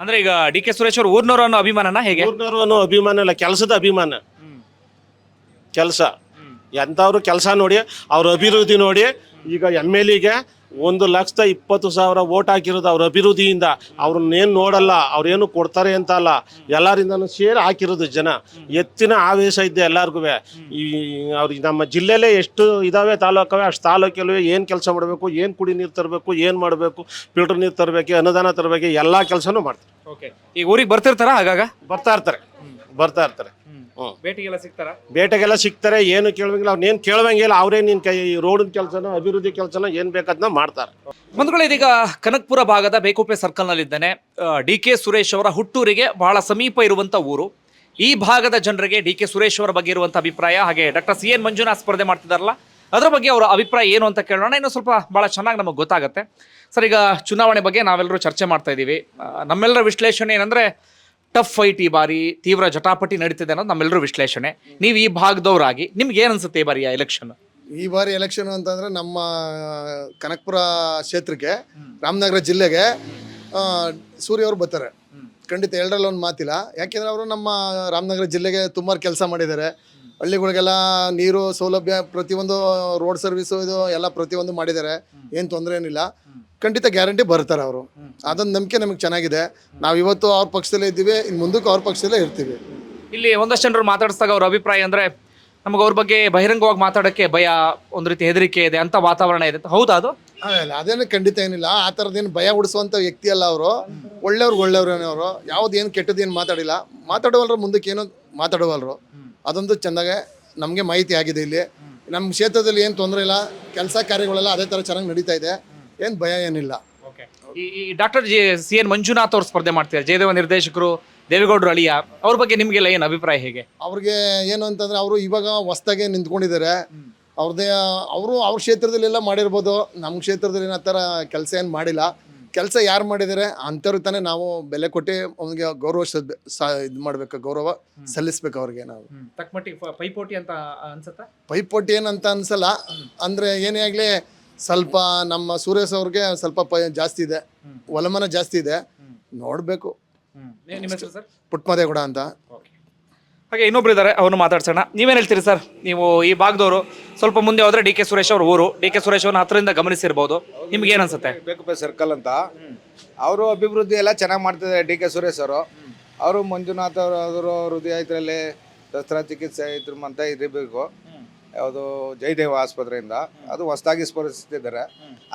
ಅಂದ್ರೆ ಈಗ ಡಿ ಕೆ ಸುರೇಶ್ ಅವರು ಊರ್ನವರು ಅನ್ನೋ ಅಭಿಮಾನನ ಹೇಗೆ? ಊರ್ನವ್ರು ಅನ್ನೋ ಅಭಿಮಾನ ಇಲ್ಲ ಕೆಲಸದ ಅಭಿಮಾನ. ಕೆಲಸ. ಎಂಥವ್ರು ಕೆಲಸ ನೋಡಿ ಅವ್ರ ಅಭಿವೃದ್ಧಿ ನೋಡಿ ಈಗ ಎಂ ಎಲ್ ಎಗೆ ಒಂದು ಲಕ್ಷದ ಇಪ್ಪತ್ತು ಸಾವಿರ ಓಟ್ ಹಾಕಿರೋದು ಅವ್ರ ಅಭಿವೃದ್ಧಿಯಿಂದ. ಅವ್ರನ್ನೇನು ನೋಡಲ್ಲ ಅವ್ರೇನು ಕೊಡ್ತಾರೆ ಅಂತ ಅಲ್ಲ. ಎಲ್ಲರಿಂದನೂ ಸೇರಿ ಹಾಕಿರೋದು ಜನ. ಎತ್ತಿನ ಆವೇಶ ಇದ್ದೆ ಎಲ್ಲರಿಗೂ ಈ ಅವ್ರಿಗೆ ನಮ್ಮ ಜಿಲ್ಲೆಲೇ ಎಷ್ಟು ಇದಾವೆ ತಾಲೂಕವೆ ಅಷ್ಟು ತಾಲೂಕಲ್ಲೂ ಏನು ಕೆಲಸ ಮಾಡಬೇಕು ಏನು ಕುಡಿ ನೀರು ತರಬೇಕು ಏನು ಮಾಡಬೇಕು ಫಿಲ್ಟರ್ ನೀರು ತರಬೇಕು ಅನುದಾನ ತರಬೇಕು ಎಲ್ಲ ಕೆಲಸನೂ ಮಾಡ್ತಾರೆ. ಓಕೆ ಈಗ ಊರಿಗೆ ಬರ್ತಿರ್ತಾರ ಆಗಾಗ ಬರ್ತಾ ಇರ್ತಾರೆ. ಬರ್ತಾ ಇರ್ತಾರೆ. ಹ್ಞೂ. ಭೇಟಿಗೆಲ್ಲ ಸಿಗ್ತಾರ? ಬೇಟೆಗೆಲ್ಲ ಸಿಗ್ತಾರೆ ಏನು ಕೇಳುವಂಗಿಲ್ಲ ಏನು ಕೇಳುವಂಗಿಲ್ಲ ಅವರೇ ನಿನ್ ಕೈ ರೋಡಿನ ಕೆಲಸನ ಅಭಿವೃದ್ಧಿ ಕೆಲಸನ ಏನು ಬೇಕಾದ್ನ ಮಾಡ್ತಾರೆ. ಬಂಧುಗಳು ಇದೀಗ ಕನಕ್ಪುರ ಭಾಗದ ಬೇಕುಪೆ ಸರ್ಕಲ್ನಲ್ಲಿದ್ದಾನೆ. ಡಿ ಕೆ ಸುರೇಶ್ ಅವರ ಹುಟ್ಟೂರಿಗೆ ಬಹಳ ಸಮೀಪ ಇರುವಂತ ಊರು. ಈ ಭಾಗದ ಜನರಿಗೆ ಡಿ ಕೆ ಸುರೇಶ್ ಅವರ ಬಗ್ಗೆ ಇರುವಂತ ಅಭಿಪ್ರಾಯ ಹಾಗೆ ಡಾಕ್ಟರ್ ಸಿ ಎನ್ ಮಂಜುನಾಥ್ ಸ್ಪರ್ಧೆ ಮಾಡ್ತಿದಾರಲ್ಲ ಅದರ ಬಗ್ಗೆ ಅವರ ಅಭಿಪ್ರಾಯ ಏನು ಅಂತ ಕೇಳೋಣ. ಇನ್ನು ಸ್ವಲ್ಪ ಬಹಳ ಚೆನ್ನಾಗಿ ನಮಗೆ ಗೊತ್ತಾಗುತ್ತೆ. ಸರ್ ಈಗ ಚುನಾವಣೆ ಬಗ್ಗೆ ನಾವೆಲ್ಲರೂ ಚರ್ಚೆ ಮಾಡ್ತಾ ಇದ್ದೀವಿ. ನಮ್ಮೆಲ್ಲರ ವಿಶ್ಲೇಷಣೆ ಏನಂದ್ರೆ ಟಫ್ ಫೈಟ್ ಈ ಬಾರಿ ತೀವ್ರ ಜಟಾಪಟಿ ನಡೀತಿದೆ ಅನ್ನೋದು ನಮ್ಮೆಲ್ಲರೂ ವಿಶ್ಲೇಷಣೆ. ನೀವು ಈ ಭಾಗದವರಾಗಿ ನಿಮ್ಗೆ ಏನು ಅನ್ಸುತ್ತೆ ಈ ಬಾರಿ ಎಲೆಕ್ಷನ್ ಈ ಬಾರಿ ಎಲೆಕ್ಷನ್ ಅಂತಂದ್ರೆ ನಮ್ಮ ಕನಕಪುರ ಕ್ಷೇತ್ರಕ್ಕೆ ರಾಮನಗರ ಜಿಲ್ಲೆಗೆ ಆ, ಸೂರ್ಯ ಅವರು ಬರ್ತಾರೆ. ಖಂಡಿತ ಎರಡರಲ್ಲಿ ಒಂದು ಮಾತಿಲ್ಲ. ಯಾಕೆಂದ್ರೆ ಅವರು ನಮ್ಮ ರಾಮನಗರ ಜಿಲ್ಲೆಗೆ ತುಂಬ ಕೆಲಸ ಮಾಡಿದ್ದಾರೆ. ಹಳ್ಳಿಗಳಿಗೆಲ್ಲ ನೀರು ಸೌಲಭ್ಯ ಪ್ರತಿಯೊಂದು ರೋಡ್ ಸರ್ವಿಸು ಇದು ಎಲ್ಲ ಪ್ರತಿಯೊಂದು ಮಾಡಿದ್ದಾರೆ. ಏನು ತೊಂದರೆ ಏನಿಲ್ಲ. ಖಂಡಿತ ಗ್ಯಾರಂಟಿ ಬರ್ತಾರೆ ಅವರು. ಅದೊಂದು ನಂಬಿಕೆ ನಮಗೆ ಚೆನ್ನಾಗಿದೆ. ನಾವು ಇವತ್ತು ಅವ್ರ ಪಕ್ಷದಲ್ಲೇ ಇದ್ದೀವಿ ಇನ್ನು ಮುಂದಕ್ಕೆ ಅವ್ರ ಪಕ್ಷದಲ್ಲೇ ಇರ್ತೀವಿ. ಇಲ್ಲಿ ಒಂದಷ್ಟು ಜನರು ಮಾತಾಡಿಸಿದಾಗ ಅವ್ರ ಅಭಿಪ್ರಾಯ ಅಂದರೆ ನಮಗೆ ಅವ್ರ ಬಗ್ಗೆ ಬಹಿರಂಗವಾಗಿ ಮಾತಾಡೋಕ್ಕೆ ಭಯ ಒಂದು ರೀತಿ ಹೆದರಿಕೆ ಇದೆ ಅಂತ ವಾತಾವರಣ ಇದೆ ಅಂತ. ಹೌದಾ ಅದು? ಅಲ್ಲ ಅದೇನು ಖಂಡಿತ ಏನಿಲ್ಲ. ಆ ಥರದ್ದೇನು ಭಯ ಉಡಿಸುವಂಥ ವ್ಯಕ್ತಿ ಅಲ್ಲ ಅವರು. ಒಳ್ಳೆಯವ್ರು ಒಳ್ಳೆಯವ್ರೇನೆ ಅವರು. ಯಾವ್ದು ಏನು ಕೆಟ್ಟದ್ದೇನು ಮಾತಾಡಿಲ್ಲ. ಮಾತಾಡುವಲ್ರು ಮುಂದಕ್ಕೆ ಏನೋ ಮಾತಾಡುವಲ್ರು. ಅದೊಂದು ಚೆಂದಾಗೆ ನಮಗೆ ಮಾಹಿತಿ ಆಗಿದೆ ಇಲ್ಲಿ. ನಮ್ಮ ಕ್ಷೇತ್ರದಲ್ಲಿ ಏನು ತೊಂದರೆ ಇಲ್ಲ. ಕೆಲಸ ಕಾರ್ಯಗಳೆಲ್ಲ ಅದೇ ಥರ ಚೆನ್ನಾಗಿ ನಡೀತಾ ಇದೆ. ಏನು ಭಯ ಏನಿಲ್ಲ. ಈ ಈ doctor G C N Manjunath ಅವ್ರ ಸ್ಪರ್ಧೆ ಮಾಡ್ತಾರೆ ಜಯದೇವ ನಿರ್ದೇಶಕರು ದೇವೇಗೌಡರು ಅಳಿಯ ಅವ್ರ ಬಗ್ಗೆ ನಿಮ್ಗೆಲ್ಲ ಏನು ಅಭಿಪ್ರಾಯ ಹೇಗೆ? ಅವ್ರಿಗೆ ಏನು ಅಂತಂದ್ರೆ ಅವರು ಇವಾಗ ಹೊಸ್ದಾಗೆ ನಿಂತ್ಕೊಂಡಿದ್ದಾರೆ. ಅವ್ರದೇ ಅವರು ಅವ್ರ ಕ್ಷೇತ್ರದಲ್ಲೆಲ್ಲ ಮಾಡಿರ್ಬೋದು. ನಮ್ಮ ಕ್ಷೇತ್ರದಲ್ಲಿ ಏನೋ ಆ ಥರ ಕೆಲಸ ಏನು ಮಾಡಿಲ್ಲ. ಕೆಲಸ ಯಾರು ಮಾಡಿದ್ದಾರೆ ಅಂಥವ್ರಿಗೆ ತಾನೇ ನಾವು ಬೆಲೆ ಕೊಟ್ಟು ಅವ್ನಿಗೆ ಗೌರವ ಇದು ಮಾಡಬೇಕು ಗೌರವ ಸಲ್ಲಿಸ್ಬೇಕು ಅವ್ರಿಗೆ ನಾವು. ತಕ್ಕಮಟ್ಟಿಗೆ ಪೈಪೋಟಿ ಅಂತ ಅನ್ಸುತ್ತಾ? ಪೈಪೋಟಿ ಏನಂತ ಅನ್ಸಲ್ಲ. ಅಂದರೆ ಏನೇ ಆಗಲಿ ಸ್ವಲ್ಪ ನಮ್ಮ ಸುರೇಶ್ ಅವ್ರಿಗೆ ಸ್ವಲ್ಪ ಪ ಜಾಸ್ತಿ ಇದೆ. ಒಲಮನ ಜಾಸ್ತಿ ಇದೆ. ನೋಡಬೇಕು. ನಿಮ್ಮ ಹೆಸರು ಸರ್? ಪುಟ್ಮದೇಗೌಡ ಅಂತ. ಹಾಗೆ ಇನ್ನೊಬ್ರು ಇದ್ದಾರೆ ಅವನು ಮಾತಾಡ್ಸೋಣ. ನೀವೇನು ಹೇಳ್ತೀರಿ ಸರ್? ನೀವು ಈ ಭಾಗದವರು ಸ್ವಲ್ಪ ಮುಂದೆ ಹೋದ್ರೆ ಡಿ ಕೆ ಸುರೇಶ್ ಅವ್ರ ಊರು. ಡಿ ಕೆ ಸುರೇಶ್ ಅವ್ರನ್ನ ಹತ್ರದಿಂದ ಗಮನಿಸಿರ್ಬೋದು. ನಿಮ್ಗೆ ಏನನ್ಸುತ್ತೆ ಅನ್ಸುತ್ತೆ? ಬೇಕುಪೆ ಸರ್ಕಲ್ ಅಂತ. ಅವರು ಅಭಿವೃದ್ಧಿ ಎಲ್ಲ ಚೆನ್ನಾಗಿ ಮಾಡ್ತಿದ್ದಾರೆ ಡಿ ಕೆ ಸುರೇಶ್ ಅವರು. ಅವರು ಮಂಜುನಾಥ್ ಅವರು ಅವರು ಹೃದಯ ಇದರಲ್ಲಿ ದಸರಾ ಚಿಕಿತ್ಸೆ ಇದ್ರ ಅಂತ ಇರಬೇಕು. ಯಾವುದು ಜಯದೇವ ಆಸ್ಪತ್ರೆಯಿಂದ ಅದು ಹೊಸದಾಗಿ ಸ್ಪರ್ಶಿಸ್ತಿದ್ದಾರೆ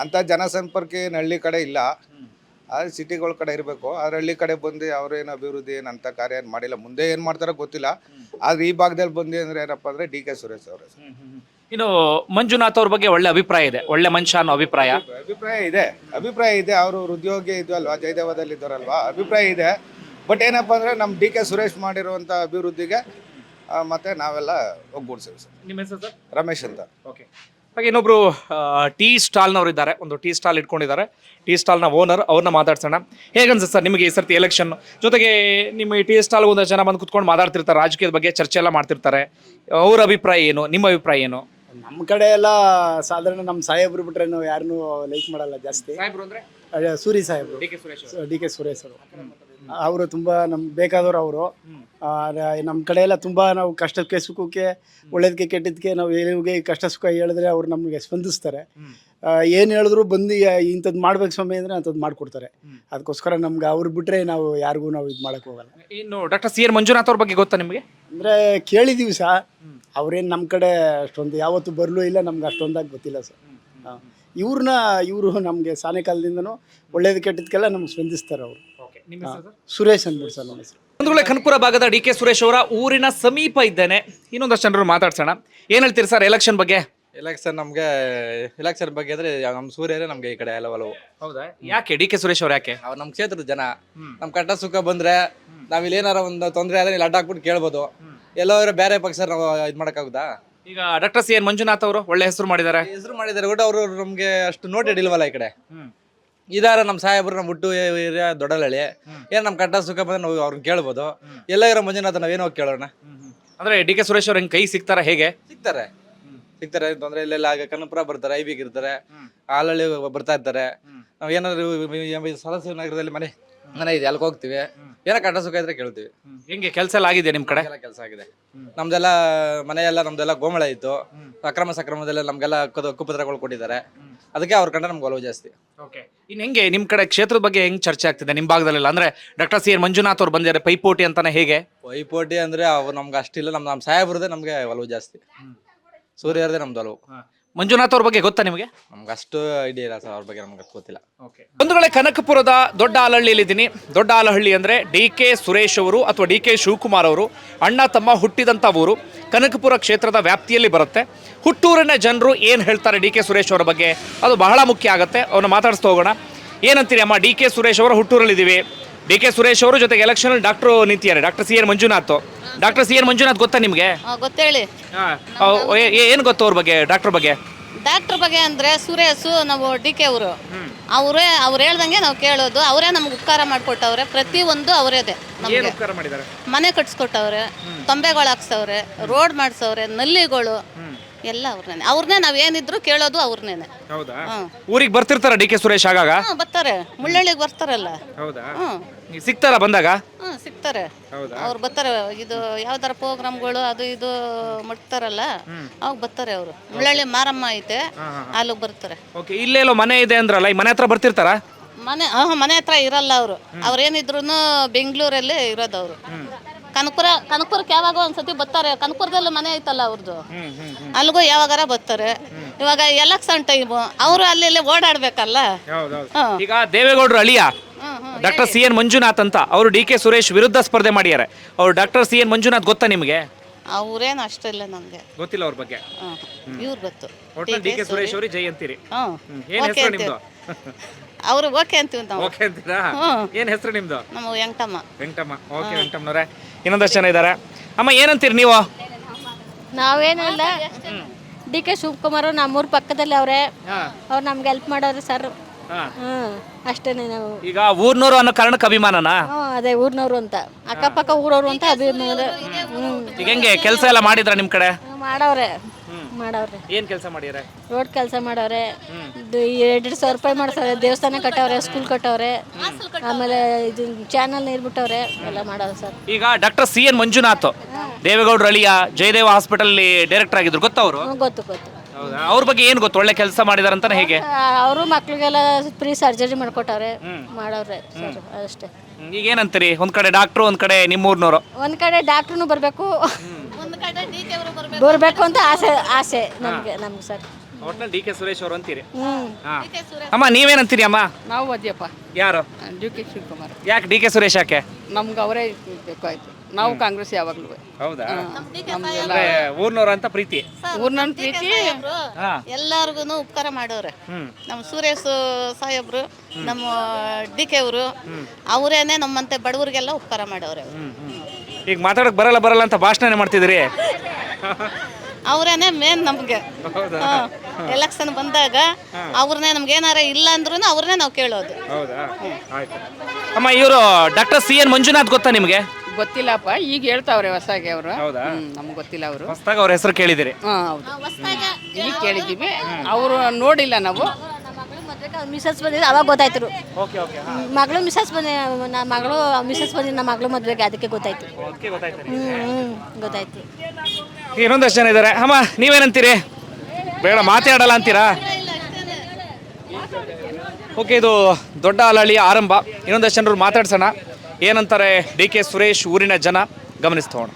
ಅಂಥ ಜನಸಂಪರ್ಕ ಏನು ಹಳ್ಳಿ ಕಡೆ ಇಲ್ಲ. ಆದ್ರೆ ಸಿಟಿಗಳ ಕಡೆ ಇರಬೇಕು. ಆದ್ರೆ ಹಳ್ಳಿ ಕಡೆ ಬಂದು ಅವ್ರೇನು ಅಭಿವೃದ್ಧಿ ಏನು ಅಂತ ಕಾರ್ಯ ಏನು ಮಾಡಿಲ್ಲ. ಮುಂದೆ ಏನು ಮಾಡ್ತಾರೋ ಗೊತ್ತಿಲ್ಲ. ಆದ್ರೆ ಈ ಭಾಗದಲ್ಲಿ ಬಂದು ಅಂದ್ರೆ ಏನಪ್ಪ ಅಂದರೆ ಡಿ ಕೆ ಸುರೇಶ್ ಅವರ ಇನ್ನು ಮಂಜುನಾಥ್ ಅವ್ರ ಬಗ್ಗೆ ಒಳ್ಳೆ ಅಭಿಪ್ರಾಯ ಇದೆ. ಒಳ್ಳೆ ಮನುಷ್ಯ ಅನ್ನೋ ಅಭಿಪ್ರಾಯ. ಅಭಿಪ್ರಾಯ ಇದೆ. ಅಭಿಪ್ರಾಯ ಇದೆ. ಅವರು ಉದ್ಯೋಗ ಇದು ಅಲ್ವಾ? ಜಯದೇವದಲ್ಲಿ ಇದ್ದಾರಲ್ವಾ ಅಭಿಪ್ರಾಯ ಇದೆ. ಬಟ್ ಏನಪ್ಪ ಅಂದರೆ ನಮ್ಮ ಡಿ ಕೆ ಸುರೇಶ್ ಮಾಡಿರುವಂಥ ಅಭಿವೃದ್ಧಿಗೆ ಮತ್ತೆ ನಾವೆಲ್ಲ ಒಗ್ಗೂಡ್ಸೇವೆ ಸರ್. ನಿಮ್ಮ ಹೆಸರು ಸರ್? ರಮೇಶ್ ಅಂತ. ಓಕೆ. ಹಾಗೆ ಇನ್ನೊಬ್ರು ಟೀ ಸ್ಟಾಲ್ನವ್ರು ಇದ್ದಾರೆ. ಒಂದು ಟೀ ಸ್ಟಾಲ್ ಇಟ್ಕೊಂಡಿದ್ದಾರೆ. ಟೀ ಸ್ಟಾಲ್ನ ಓನರ್ ಅವ್ರನ್ನ ಮಾತಾಡ್ಸೋಣ. ಹೇಗನ್ಸುತ್ತೆ ಸರ್ ನಿಮಗೆ ಈ ಸರ್ತಿ ಎಲೆಕ್ಷನ್ ಜೊತೆಗೆ ನಿಮ್ಮ ಈ ಟೀ ಸ್ಟಾಲ್ ಒಂದು ಜನ ಬಂದು ಕುತ್ಕೊಂಡು ಮಾತಾಡ್ತಿರ್ತಾರೆ. ರಾಜಕೀಯದ ಬಗ್ಗೆ ಚರ್ಚೆ ಎಲ್ಲ ಮಾಡ್ತಿರ್ತಾರೆ. ಅವ್ರ ಅಭಿಪ್ರಾಯ ಏನು? ನಿಮ್ಮ ಅಭಿಪ್ರಾಯ ಏನು? ನಮ್ಮ ಕಡೆ ಎಲ್ಲ ಸಾಧಾರಣ ನಮ್ಮ ಸಾಹೇಬ್ರು ಬಿಟ್ರೆ ನಾವು ಯಾರನ್ನೂ ಲೈಕ್ ಮಾಡಲ್ಲ ಜಾಸ್ತಿ. ಸಾಹೇಬ್ರು ಅಂದ್ರೆ? ಸೂರಿ ಸಾಹೇಬ್ರು. D K Suresh D K Suresh ಅವರು. ಅವರು ತುಂಬ ನಮ್ಗೆ ಬೇಕಾದವರು ಅವರು. ನಮ್ಮ ಕಡೆ ಎಲ್ಲ ತುಂಬ ನಾವು ಕಷ್ಟಕ್ಕೆ ಸುಖಕ್ಕೆ ಒಳ್ಳೇದಕ್ಕೆ ಕೆಟ್ಟದಕ್ಕೆ ನಾವು ಏನಿಗೆ ಕಷ್ಟ ಸುಖ ಹೇಳಿದ್ರೆ ಅವ್ರು ನಮಗೆ ಸ್ಪಂದಿಸ್ತಾರೆ. ಏನು ಹೇಳಿದ್ರು ಬಂದು ಇಂಥದ್ದು ಮಾಡ್ಬೇಕು ಸ್ವಾಮಿ ಅಂದರೆ ಅಂಥದ್ದು ಮಾಡಿಕೊಡ್ತಾರೆ. ಅದಕ್ಕೋಸ್ಕರ ನಮ್ಗೆ ಅವ್ರು ಬಿಟ್ಟರೆ ನಾವು ಯಾರಿಗೂ ನಾವು ಇದು ಮಾಡೋಕ್ಕೆ ಹೋಗಲ್ಲ. ಇನ್ನು ಡಾಕ್ಟರ್ ಸಿ ಎನ್ ಮಂಜುನಾಥ್ ಅವ್ರ ಬಗ್ಗೆ ಗೊತ್ತಾ ನಿಮಗೆ? ಅಂದರೆ ಕೇಳಿದೀವಿ ಸಹ ಅವ್ರೇನು ನಮ್ಮ ಕಡೆ ಅಷ್ಟೊಂದು ಯಾವತ್ತೂ ಬರಲೂ ಇಲ್ಲ ನಮ್ಗೆ ಅಷ್ಟೊಂದಾಗಿ ಗೊತ್ತಿಲ್ಲ ಸರ್. ಹಾಂ ಇವ್ರನ್ನ ಇವರು ನಮಗೆ ಸಾನೆ ಕಾಲದಿಂದನೂ ಒಳ್ಳೇದು ಕೆಟ್ಟದಕ್ಕೆಲ್ಲ ನಮ್ಗೆ ಸ್ಪಂದಿಸ್ತಾರೆ ಅವರು. ನಿಮ್ಮ ಹೆಸರು ಸರ್? ಸುರೇಶ್ ಅಂದ್ಬಿಟ್ಟು ಸರ್ ನಮ್ಮ ಹೆಸರು. ಕನಕಪುರ ಭಾಗದ ಡಿ ಕೆ ಸುರೇಶ್ ಅವರ ಊರಿನ ಸಮೀಪ ಇದ್ದೇನೆ ಇನ್ನೊಂದಷ್ಟು ಜನರು ಮಾತಾಡ್ಸೋಣ. ಏನ್ ಹೇಳ್ತೀರಿ ಸರ್ ಎಲೆಕ್ಷನ್ ಬಗ್ಗೆ? ಎಲೆಕ್ಷನ್ ನಮಗೆ ಎಲೆಕ್ಷನ್ ಬಗ್ಗೆ ಅಂದ್ರೆ ನಮ್ಮ ಸೂರ್ಯರೇ ನಮಗೆ ಈ ಕಡೆ ಎಲ್ಲ ಒಲವು. ಹೌದಾ? ಯಾಕೆ ಡಿ ಕೆ ಸುರೇಶ್ ಅವ್ರ ಯಾಕೆ? ಅವ್ರು ನಮ್ಮ ಕ್ಷೇತ್ರದ ಜನ. ನಮ್ಮ ಕಟ್ಟ ಸುಖ ಬಂದ್ರೆ ನಾವ್ ಇಲ್ಲಿ ಏನಾರ ಒಂದು ತೊಂದರೆ ಆದ್ರೆ ಇಲ್ಲಿ ಅಡ್ಡಾಕ್ಬಿಟ್ಟು ಕೇಳ್ಬೋದು. ಎಲ್ಲೋ ಬೇರೆ ಪಕ್ಷ ನಾವು ಇದು ಮಾಡೋಕ್ಕಾಗುದಾ ಈಗ ಡಾಕ್ಟರ್ ಸಿ ಎನ್ ಮಂಜುನಾಥ್ ಅವರು ಒಳ್ಳೆ ಹೆಸರು ಮಾಡಿದ್ದಾರೆ. ಹೆಸರು ಮಾಡಿದ್ದಾರೆ ಕೂಡ ಅವರು ನಮಗೆ ಅಷ್ಟು ನೋಟೆಡ್ ಇಲ್ವಲ್ಲ ಈ ಕಡೆ. ಇದಾರ ನಮ್ಮ ಸಾಹೇಬ್ರು ನಮ್ಮ ಹುಟ್ಟು ಏರಿಯಾ ದೊಡ್ಡಲಳ್ಳಿ ಏನ್ ನಮ್ಮ ಕಟ್ಟ ಸುಖ ಬಂದ್ರೆ ನಾವು ಅವ್ರನ್ನ ಕೇಳ್ಬೋದು. ಎಲ್ಲ ಇರೋ ಮಂಜುನಾಥ ನಾವೇನೋ ಹೋಗಿ ಕೇಳೋಣ. ಅಂದ್ರೆ ಡಿ ಕೆ ಸುರೇಶ್ ಅವ್ರ ಹೆಂಗ್ ಕೈ ಸಿಗ್ತಾರ ಹೇಗೆ? ಸಿಗ್ತಾರೆ. ಸಿಗ್ತಾರೆ ತೊಂದ್ರೆ ಇಲ್ಲೆಲ್ಲ ಆಗ ಕನ್ನಪುರ ಬರ್ತಾರೆ ಐಬಿಗ್ ಇರ್ತಾರೆ ಆಲಳ್ಳಿ ಬರ್ತಾ ಇರ್ತಾರೆ. ನಾವ್ ಏನಾದ್ರು ಸದಸ್ಯ ನಗರದಲ್ಲಿ ಮನೆ ಮನೆ ಇದೆ ಅಲ್ಲಿಗೆ ಹೋಗ್ತೀವಿ. ಏನೋ ಕಟ್ಟ ಸುಖ ಇದ್ರೆ ಕೇಳ್ತೀವಿ. ಹೆಂಗೆ ಕೆಲಸ ಎಲ್ಲ ಆಗಿದೆ ನಿಮ್ ಕಡೆ? ಎಲ್ಲ ಕೆಲಸ ಆಗಿದೆ. ನಮ್ದೆಲ್ಲ ಮನೆಯೆಲ್ಲ ನಮ್ದೆಲ್ಲ ಗೋಮಳ ಇತ್ತು. ಅಕ್ರಮ ಸಕ್ರಮದಲ್ಲ ನಮ್ಗೆಲ್ಲ ಕುದ- ಕುಪತ್ರಗಳು ಕೊಟ್ಟಿದ್ದಾರೆ. ಅದಕ್ಕೆ ಅವ್ರ ಕಂಡ್ರೆ ನಮ್ಗೆ ಒಲವು ಜಾಸ್ತಿ. ಓಕೆ. ಇನ್ನು ಹೆಂಗೆ ನಿಮ್ ಕಡೆ ಕ್ಷೇತ್ರದ ಬಗ್ಗೆ ಹೆಂಗ್ ಚರ್ಚೆ ಆಗ್ತಿದೆ ನಿಮ್ ಭಾಗದಲ್ಲೆಲ್ಲ? ಅಂದ್ರೆ ಡಾಕ್ಟರ್ ಸಿ ಎನ್ ಮಂಜುನಾಥ್ ಅವ್ರು ಬಂದಿದ್ದಾರೆ ಪೈಪೋಟಿ ಅಂತಾನೆ ಹೇಗೆ? ಪೈಪೋಟಿ ಅಂದ್ರೆ ಅವ್ರು ನಮ್ಗೆ ಅಷ್ಟಿಲ್ಲ ನಮ್ ನಮ್ಮ ಸಾಹೇಬ್ರದೇ ನಮ್ಗೆ ಒಲವು ಜಾಸ್ತಿ. ಸೂರ್ಯರದೇ ನಮ್ದು ಒಲವು. ಮಂಜುನಾಥ್ ಅವ್ರ ಬಗ್ಗೆ ಗೊತ್ತಾ ನಿಮಗೆ? ನಮ್ಗೆ ಅಷ್ಟು ಐಡಿಯಾ ಇಲ್ಲ ಸರ್ ಅವ್ರ ಬಗ್ಗೆ ನಮ್ಗೆ ಅಷ್ಟು ಗೊತ್ತಿಲ್ಲ. ಒಂದು ವೇಳೆ ಕನಕಪುರದ ದೊಡ್ಡ ಆಲಹಳ್ಳಿಯಲ್ಲಿದ್ದೀನಿ ದೊಡ್ಡ ಆಲಹಳ್ಳಿ ಅಂದರೆ ಡಿ ಕೆ ಸುರೇಶ್ ಅವರು ಅಥವಾ ಡಿ ಕೆ ಶಿವಕುಮಾರ್ ಅವರು. ಅಣ್ಣ ತಮ್ಮ ಹುಟ್ಟಿದಂಥ ಊರು. ಕನಕಪುರ ಕ್ಷೇತ್ರದ ವ್ಯಾಪ್ತಿಯಲ್ಲಿ ಬರುತ್ತೆ. ಹುಟ್ಟೂರಿನ ಜನರು ಏನು ಹೇಳ್ತಾರೆ ಡಿ ಕೆ ಸುರೇಶ್ ಅವರ ಬಗ್ಗೆ? ಅದು ಬಹಳ ಮುಖ್ಯ ಆಗುತ್ತೆ. ಅವ್ರನ್ನ ಮಾತಾಡಿಸ್ತಾ ಹೋಗೋಣ. ಏನಂತೀರಿ ಅಮ್ಮ ಡಿ ಕೆ ಸುರೇಶ್ ಅವರ ಹುಟ್ಟೂರಲ್ಲಿದ್ದೀವಿ. ಡಿ ಕೆ ಸುರೇಶ್ ಅವರು ಜೊತೆಗೆ ಎಲೆಕ್ಷನ್ ಡಾಕ್ಟರ್ ನಿಂತಿದ್ದಾರೆ. Doctor C N Manjunath. Doctor C N Manjunath ಗೊತ್ತಾ ನಿಮಗೆ? ಗೊತ್ತೇಳಿ ಏನು ಗೊತ್ತು ಅವ್ರ ಬಗ್ಗೆ ಡಾಕ್ಟರ್ ಬಗ್ಗೆ? ಡಾಕ್ಟರ್ ಬಗ್ಗೆ ಅಂದ್ರೆ ಸುರೇಶು ನಾವು ಡಿ ಕೆ ಅವರು. ಅವರೇ ಅವ್ರು ಹೇಳ್ದಂಗೆ ನಾವು ಕೇಳೋದು. ಅವರೇ ನಮ್ಗೆ ಉಪಕಾರ ಮಾಡಿಕೊಟ್ಟವ್ರೆ. ಒಂದು ಅವರೇದೆ ನಮಗೆ. ಮನೆ ಕಟ್ಸ್ಕೊಟ್ಟವ್ರೆ ತೊಂಬೆಗಳು ಹಾಕ್ಸವ್ರೆ ರೋಡ್ ಮಾಡ್ಸವ್ರೆ ನಲ್ಲಿಗಳು. ಎಲ್ಲ ಅವ್ರನ್ನೇ ಅವ್ರನ್ನೇ ನಾವ್ ಏನಿದ್ರು ಕೇಳೋದು ಅವ್ರನ್ನೇನೆ. ಹೌದಾ? ಹ್ಮ್. ಊರಿಗೆ ಬರ್ತಿರ್ತಾರ ಡಿ ಕೆ ಸುರೇಶ್ ಆಗಾಗ? ಬರ್ತಾರೆ. ಮುಳ್ಳಳ್ಳಿಗೆ ಬರ್ತಾರಲ್ಲ. ಹೌದಾ? ನೀವು ಸಿಗ್ತಾರ ಬಂದಾಗ? ಹ್ಮ್ ಸಿಗ್ತಾರೆ. ಹೌದಾ? ಅವ್ರು ಬರ್ತಾರೆ. ಇದು ಯಾವ್ದಾರ ಪ್ರೋಗ್ರಾಮ್ಗಳು ಅದು ಇದು ಮಡ್ತಾರಲ್ಲ ಅವಾಗ ಬರ್ತಾರೆ ಅವರು. ಮುಳ್ಳಳ್ಳಿ ಮಾರಮ್ಮ ಐತೆ ಅಲ್ಲಿಗೆ ಬರ್ತಾರೆ. ಓಕೆ ಇಲ್ಲೆಲ್ಲೋ ಮನೆ ಇದೆ ಅಂದ್ರಲ್ಲ ಈ ಮನೆ ಹತ್ರ ಬರ್ತಿರ್ತಾರ? ಮನೆ ಆ, ಮನೆ ಹತ್ರ ಇರಲ್ಲ ಅವರು. ಅವ್ರೇನಿದ್ರು ಬೆಂಗಳೂರಲ್ಲಿ ಇರೋದು ಅವರು. ಕನಕಪುರ ಕನಕಪುರಕ್ಕೆ ಯಾವಾಗ ಒಂದ್ಸತಿ ಬರ್ತಾರೆ. ಕನಕಪುರದಲ್ಲಿ ಮನೆ ಐತಲ್ಲ ಅವ್ರದ್ದು ಅಲ್ಲಿಗೂ ಯಾವಾಗಾರ ಬರ್ತಾರೆ. ಇವಾಗ ಎಲೆಕ್ಷನ್ ಟೈಮು ಅವರು ಅಲ್ಲಿ ಇಲ್ಲಿ ಓಡಾಡ್ಬೇಕಲ್ಲ. ಈಗ ದೇವೇಗೌಡರು ಅಳಿಯ. ಡಾಕ್ಟರ್ ಸಿ ಎನ್ ಮಂಜುನಾಥ್ ಅಂತ ಅವರು ಡಿ ಕೆ ಸುರೇಶ್ ವಿರುದ್ಧ ಸ್ಪರ್ಧೆ ಮಾಡ್ಯಾರೆ ಅವ್ರು ಡಾಕ್ಟರ್ ಸಿ ಎನ್ ಮಂಜುನಾಥ್ ಗೊತ್ತಾ ನಿಮಗೆ? ಅವ್ರೇನು ಅಷ್ಟಿಲ್ಲ ನಮ್ಗೆ. ಗೊತ್ತಿಲ್ಲ ಅವ್ರ ಬಗ್ಗೆ. ಇವ್ರು ಗೊತ್ತು. ಡಿ ಕೆ ಸುರೇಶ್ ಅವ್ರಿಗೆ ಜೈ ಅಂತೀರಿ. ಹ್ಮ್. ಏನ್ ಓಕೆ ಹೆಸರು ನಿಮ್ದು? ಅವರು ಓಕೆ ಅಂತೀವಿ ನಾವು. ಓಕೆ ಅಂತೀರಾ? ಹ್ಮ್. ಏನ್ ಹೆಸರು ನಿಮ್ದು? ನಮ್ಮ ವೆಂಕಟಮ್ಮ. ವೆಂಕಟಮ್ಮ. ಓಕೆ ವೆಂಕಟಮ್ಮನವ್ರೆ ಇನ್ನೊಂದಷ್ಟು ಜನ ಇದ್ದಾರೆ ಅಮ್ಮ ಏನಂತೀರಿ ನೀವು? ನಾವೇನಿಲ್ಲ ಡಿ ಕೆ ಶಿವಕುಮಾರ್ ನಮ್ಮೂರ ಪಕ್ಕದಲ್ಲಿ ಅವರೇ. ಅವ್ರು ನಮ್ಗೆ ಹೆಲ್ಪ್ ಮಾಡೋರು ಸರ್. ಹ್ಮ್. ಅಷ್ಟೇನೆ ನಾವು. ಈಗ ಊರ್ನೂರು ಅನ್ನೋ ಕಾರಣಕ್ಕೆ ಅಭಿಮಾನನ? ಅದೇ ಊರಿನವ್ರು ಅಂತ. ಅಕ್ಕಪಕ್ಕ ಊರವ್ರು ಅಂತ ಅಭಿಮಾನ ಹ್ಞೂ ಈಗ ಹೆಂಗೆ ಕೆಲಸ ಎಲ್ಲ ಮಾಡಿದ್ರ ನಿಮ್ ಕಡೆ? ಮಾಡವ್ರೆ. ಮಾಡವ್ರೆ. ಏನ್ ಕೆಲಸ ಮಾಡಿದ್ರೆ ರೋಡ್ ಕೆಲಸ ಮಾಡವ್ರೆ. ಎರಡೆರಡು ಎರಡು ಸಾವಿರ ರೂಪಾಯಿ ಮಾಡ್ಸವ್ರೆ ದೇವಸ್ಥಾನ ಕಟ್ಟವ್ರೆ ಸ್ಕೂಲ್ ಕಟ್ಟವ್ರೆ. ಆಮೇಲೆ ಇದು ಚಾನಲ್ ನೀರ್ ಬಿಟ್ಟವ್ರೆ ಎಲ್ಲ ಮಾಡವ್ರೆ ಸರ್. ಈಗ ಡಾಕ್ಟರ್ ಸಿ ಎನ್ ಮಂಜುನಾಥ್ ದೇವೇಗೌಡರು ಅಳಿಯ ಜಯದೇವ ಹಾಸ್ಪಿಟಲ್ ಡೈರೆಕ್ಟರ್ ಆಗಿದ್ರು. ಗೊತ್ತಾ ಅವರು? ಗೊತ್ತು ಗೊತ್ತು. ಹೌದಾ? ಅವ್ರ ಬಗ್ಗೆ ಏನ್ ಗೊತ್ತು? ಒಳ್ಳೆ ಕೆಲಸ ಮಾಡಿದಾರ ಅಂತಾನೆ ಹೇಗೆ? ಅವರು ಮಕ್ಳಿಗೆಲ್ಲ ಫ್ರೀ ಸರ್ಜರಿ ಮಾಡ್ಕೊಟ್ಟವ್ರೆ. ಮಾಡವ್ರೆ ಸರ್ ಅಷ್ಟೇ. ಈಗ ಏನಂತೀರಿ? ಒಂದ್ ಕಡೆ ಡಾಕ್ಟ್ರು ಒಂದ್ ಕಡೆ ನಿಮ್ಮೂರ್ನವರು. ಒಂದ್ ಕಡೆ ಡಾಕ್ಟ್ರುನು ಬರಬೇಕು. ಬರ್ಬೇಕು. ಬರಬೇಕು ಅಂತ ಆಸೆ ಆಸೆ ನಮಗೆ ನಮ್ಗೆ ಸರ್. ಒಟ್ನಲ್ಲಿ ಡಿ ಕೆ ಸುರೇಶ್ ಅವರು ಅಂತೀರಿ? ಹ್ಞೂ ಹಾ. ಅಮ್ಮ ನೀವೇನಂತೀರಿ ಅಮ್ಮ? ನಾವು ಅದ್ಯಪ್ಪ. ಯಾರು? D K Shivakumar. ಯಾಕೆ ಡಿ ಕೆ ಸುರೇಶ್ ಯಾಕೆ? ನಮ್ಗೆ ಅವರೇ ಬೇಕಾಯ್ತು ನಾವು ಕಾಂಗ್ರೆಸ್ ಯಾವಾಗಲೂ. ಹೌದಾ? ನಮ್ಗೆಲ್ಲ ಅಂದ್ರೆ ಊರ್ನವ್ರ ಅಂತ ಪ್ರೀತಿ. ಊರ್ನ ಪ್ರೀತಿ. ಹಾ. ಎಲ್ಲಾರ್ಗು ಉಪಕಾರ ಮಾಡೋರೆ ಹ್ಮ್. ನಮ್ಮ ಸುರೇಶ್ ಸಾಹೇಬ್ರು ನಮ್ಮ ಡಿ ಕೆ ಅವರು ಅವರೇನೆ ನಮ್ಮಂತೆ ಬಡವರಿಗೆಲ್ಲ ಉಪಕಾರ ಮಾಡವ್ರೆ ಅವ್ರು. ಈಗ ಮಾತಾಡಕ್ ಬರಲ್ಲ ಬರಲ್ಲ ಅಂತ ಭಾಷಣ ಮಾಡ್ತಿದ್ರಿ ಅವ್ರೇನೆ ಮೇನ್ ನಮ್ಗೆ. ಎಲೆಕ್ಷನ್ ಬಂದಾಗ ಅವ್ರನ್ನೇ ನಮ್ಗೆ ಏನಾರ ಇಲ್ಲ ಅಂದ್ರೂ ಅವ್ರನ್ನೇ ನಾವು ಕೇಳೋದು. ಹೌದಾ? ಆಯ್ತು. ಅಮ್ಮ ಇವರು ಡಾಕ್ಟರ್ ಸಿ ಎನ್ ಮಂಜುನಾಥ್ ಗೊತ್ತಾ ನಿಮಗೆ? ಗೊತ್ತಿಲ್ಲಪ್ಪ ಈಗ ಹೇಳ್ತಾವ್ರೆ ಹೊಸಾಗಿ ಅವರು. ಹೌದಾ? ನಮ್ಗೆ ಗೊತ್ತಿಲ್ಲ ಅವರು. ಹೊಸದಾಗ ಅವ್ರ ಹೆಸರು ಕೇಳಿದಿರಿ. ಹಾಂ ಹೌದು. ಈಗ ಕೇಳಿದ್ದೀವಿ. ಅವರು ನೋಡಿಲ್ಲ ನಾವು. ಮಿಸಸ್ ಬಂದಿದ್ದು ಅವಾಗ ಗೊತ್ತಾಯ್ತು. ಓಕೆ ಓಕೆ ಮಗಳು ಮಿಸಸ್ ಬಂದಿ ನಮ್ಮ ಮಗಳು ಮಿಸಸ್ ಬಂದಿದ್ದು ನಮ್ಮ ಮಗಳು ಮದುವೆಗೆ ಅದಕ್ಕೆ ಗೊತ್ತಾಯ್ತು. ಓಕೆ ಗೊತ್ತಾಯ್ತು ಹ್ಞೂ ಹ್ಞೂ ಗೊತ್ತಾಯ್ತು. ಇನ್ನೊಂದಷ್ಟು ಜನ ಇದ್ದಾರೆ. ಅಮ್ಮ ನೀವೇನಂತೀರಿ? ಬೇಡ ಮಾತಾಡಲ್ಲ ಅಂತೀರಾ? ಓಕೆ ಇದು ದೊಡ್ಡ ಅಲಳಿ ಆರಂಭ. ಇನ್ನೊಂದಷ್ಟು ಜನರು ಮಾತಾಡ್ಸೋಣ. ಏನಂತಾರೆ ಡಿ ಕೆ ಸುರೇಶ್ ಊರಿನ ಜನ? ಗಮನಿಸ್ತೋಣ